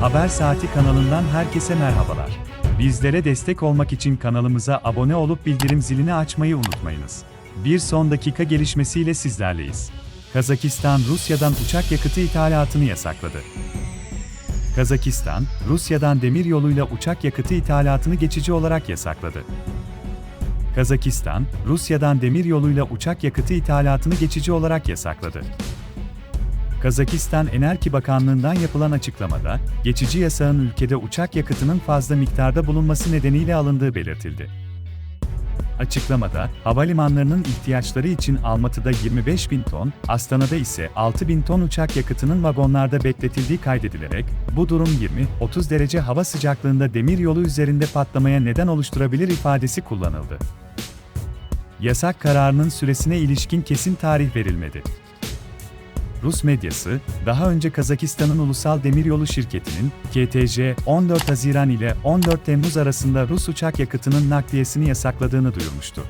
Haber Saati kanalından herkese merhabalar. Bizlere destek olmak için kanalımıza abone olup bildirim zilini açmayı unutmayınız. Bir son dakika gelişmesiyle sizlerleyiz. Kazakistan Rusya'dan uçak yakıtı ithalatını yasakladı. Kazakistan, Rusya'dan demir yoluyla uçak yakıtı ithalatını geçici olarak yasakladı. Kazakistan, Rusya'dan demir yoluyla uçak yakıtı ithalatını geçici olarak yasakladı. Kazakistan Enerji Bakanlığı'ndan yapılan açıklamada, geçici yasağın ülkede uçak yakıtının fazla miktarda bulunması nedeniyle alındığı belirtildi. Açıklamada, havalimanlarının ihtiyaçları için Almatı'da 25 bin ton, Astana'da ise 6 bin ton uçak yakıtının vagonlarda bekletildiği kaydedilerek, bu durum 20-30 derece hava sıcaklığında demir yolu üzerinde patlamaya neden oluşturabilir ifadesi kullanıldı. Yasak kararının süresine ilişkin kesin tarih verilmedi. Rus medyası, daha önce Kazakistan'ın Ulusal Demiryolu Şirketi'nin, KTJ, 14 Haziran ile 14 Temmuz arasında Rus uçak yakıtının nakliyesini yasakladığını duyurmuştu.